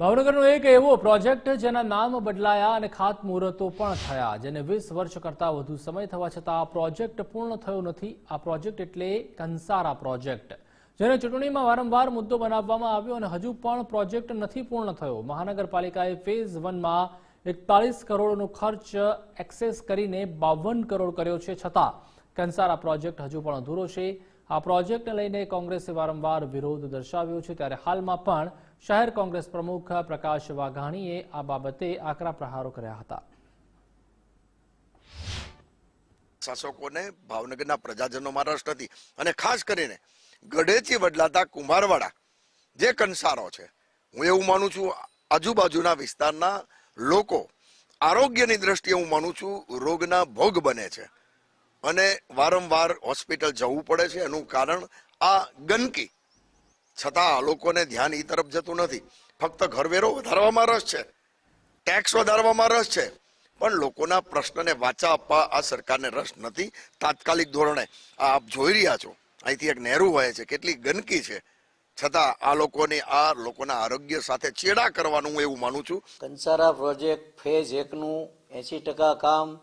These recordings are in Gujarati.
ભાવનગરનો એક એવો પ્રોજેક્ટ જેના નામ બદલાયા અને ખાતમુહૂર્તો પણ થયા, જેને વીસ વર્ષ કરતાં વધુ સમય થવા છતાં આ પ્રોજેક્ટ પૂર્ણ થયો નથી. આ પ્રોજેક્ટ એટલે કંસારા પ્રોજેક્ટ, જેને ચૂંટણીમાં વારંવાર મુદ્દો બનાવવામાં આવ્યો અને હજુ પણ પ્રોજેક્ટ નથી પૂર્ણ થયો. મહાનગરપાલિકાએ ફેઝ વનમાં એકતાલીસ કરોડનો ખર્ચ એક્સેસ કરીને બાવન કરોડ કર્યો છે. છતાં કંસારા પ્રોજેક્ટ હજુ પણ અધૂરો છે. આ પ્રોજેક્ટને લઈને કોંગ્રેસે વારંવાર વિરોધ દર્શાવ્યો છે. ત્યારે હાલમાં પણ શહેર કોંગ્રેસ પ્રમુખ પ્રકાશ વાઘાણીએ આ બાબતે આકરા પ્રહારો કર્યા હતા. શાસકોને ભાવનગરના પ્રજાજનોમાં રસ નથી. અને ખાસ કરીને ગઢેથી બદલાતા કુંભારવાડા જે કંસારો છે, હું એવું માનું છું, આજુબાજુના વિસ્તારના લોકો આરોગ્યની દ્રષ્ટિએ હું માનું છું, રોગના ભોગ બને છે. અને વારંવાર હોસ્પિટલ જવું પડે છે. એનું કારણ આ ગંદકી. છતાં આ લોકોને ધ્યાન એ તરફ જતું નથી. ફક્ત ઘરવેરો વધારવામાં રસ છે. ટેક્સ વધારવામાં રસ છે. પણ લોકોના પ્રશ્નને વાચા આપવા આ સરકારને રસ નથી. તાત્કાલિક ધોરણે આ આપ જોઈ રહ્યા છો. અહીંથી એક નહેરુ વહે છે. કેટલી ગંદકી છે. છતાં આ લોકોની આ લોકોના આરોગ્ય સાથે ચેડા કરવાનું હું એવું માનું છું. કંસારા પ્રોજેક્ટ ફેઝ એકનું એંસી ટકા કામ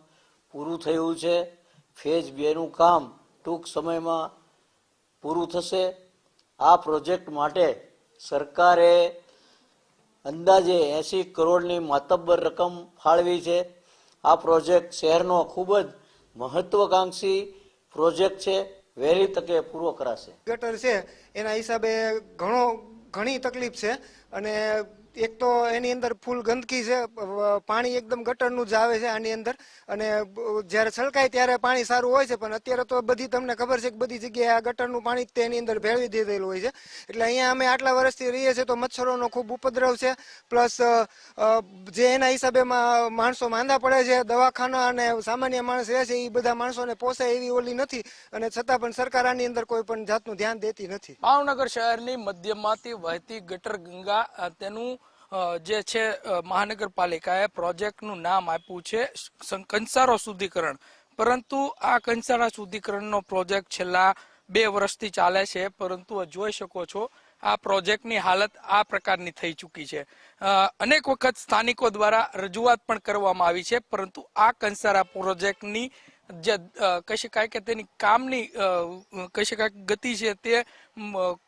પૂરું થયું છે. ફેઝ બેનું કામ ટૂંક સમયમાં પૂરું થશે. આ પ્રોજેક્ટ માટે સરકારે અંદાજે એંસી કરોડની માતબ્બર રકમ ફાળવી છે. આ પ્રોજેક્ટ શહેરનો ખૂબ જ મહત્વકાંક્ષી પ્રોજેક્ટ છે. વહેલી તકે પૂરો કરાશે. ગટર છે. એના હિસાબે ઘણો ઘણી તકલીફ છે. અને એક તો એની અંદર ફૂલ ગંદકી છે પાણી એકદમ ગટરનું જ આવે છે આની અંદર. અને જ્યારે છલકાય ત્યારે પાણી સારું હોય છે, પણ અત્યારે તો બધી તમને ખબર છે કે બધી જગ્યાએ આ ગટરનું પાણી જ તેની અંદર ભેળવી દીધેલું હોય છે. એટલે અહીંયા અમે આટલા વર્ષથી રહીએ છીએ તો મચ્છરોનો ખૂબ ઉપદ્રવ છે. પ્લસ જે એના હિસાબે માણસો માંદા પડે છે, દવાખાના અને સામાન્ય માણસ રહે છે એ બધા માણસોને પોસાય એવી ઓલી નથી. અને છતાં પણ સરકાર આની અંદર કોઈ પણ જાતનું ધ્યાન દેતી નથી. ભાવનગર શહેરની મધ્યમાંથી વહેતી ગટર ગંગા તેનું જે છે મહાનગરપાલિકાએ પ્રોજેક્ટનું નામ આપ્યું છે કંસારો શુદ્ધિકરણ. પરંતુ આ કંસારા શુદ્ધિકરણનો પ્રોજેક્ટ છેલ્લા બે વર્ષથી ચાલે છે, પરંતુ જોઈ શકો છો, આ પ્રોજેક્ટની હાલત આ પ્રકારની થઈ ચૂકી છે. અનેક વખત સ્થાનિકો દ્વારા રજૂઆત પણ કરવામાં આવી છે, પરંતુ આ કંસારા પ્રોજેક્ટની જે કહી શકાય કે તેની કામની કહી શકાય ગતિ છે તે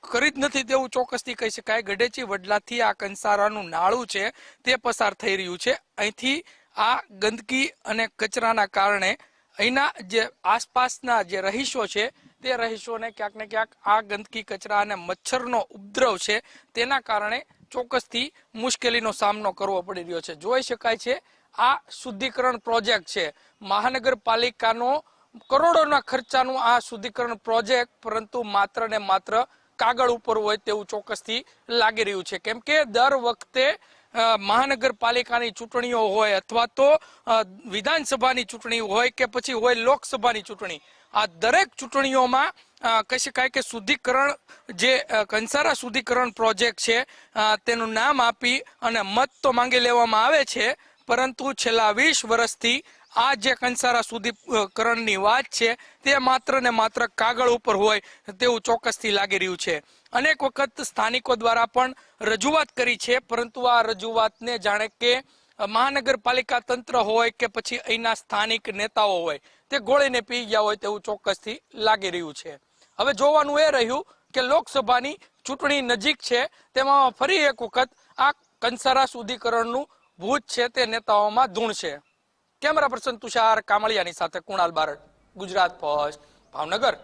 કરી જ નથી તેવું ચોક્કસથી કહી શકાય. ગઢેચી વડલાથી આ કંસારાનું નાળું છે તે પસાર થઈ રહ્યું છે. અહીંથી આ ગંદકી અને કચરાના કારણે અહીંના જે આસપાસના જે રહીશો છે તે રહીશોને ક્યાંક ને ક્યાંક આ ગંદકી, કચરા અને મચ્છરનો ઉપદ્રવ છે તેના કારણે ચોક્કસથી મુશ્કેલીનો સામનો કરવો પડી રહ્યો છે. જોઈ શકાય છે આ શુદ્ધિકરણ પ્રોજેક્ટ છે. મહાનગરપાલિકાનો કરોડોના ખર્ચાનું આ શુદ્ધિકરણ પ્રોજેક્ટ, પરંતુ માત્ર ને માત્ર કાગળ ઉપર હોય તેવું ચોક્કસથી લાગી રહ્યું છે. કેમ કે દર વખતે મહાનગરપાલિકાની ચૂંટણીઓ હોય અથવા તો વિધાનસભાની ચૂંટણી હોય કે પછી હોય લોકસભાની ચૂંટણી, આ દરેક ચૂંટણીઓમાં કહી શકાય કે શુદ્ધિકરણ જે કંસારા શુદ્ધિકરણ પ્રોજેક્ટ છે તેનું નામ આપી અને મત તો માંગી લેવામાં આવે છે પરંતુ છેલ્લા વીસ વર્ષથી આ જે કંસારા શુદ્ધિકરણની વાત છે, તે માત્ર ને માત્ર કાગળ ઉપર હોય તેવું ચોક્કસથી લાગી રહ્યું છે. અનેક વખત સ્થાનિકો દ્વારા પણ રજૂઆત કરી છે, પરંતુ આ રજૂઆતને જાણે કે મહાનગરપાલિકા તંત્ર હોય કે પછી અહીંના સ્થાનિક નેતાઓ હોય, તે ગોળીને પી ગયા હોય તેવું ચોક્કસથી લાગી રહ્યું છે. હવે જોવાનું એ રહ્યું કે લોકસભાની ચૂંટણી નજીક છે, તેમાં ફરી એક વખત આ કંસારા શુદ્ધિકરણનું ભૂત છે તે નેતાઓમાં ધૂણ છે. કેમેરા પર્સન તુષાર કામળિયાની સાથે કુણાલ બારડ, ગુજરાત ફર્સ્ટ, ભાવનગર.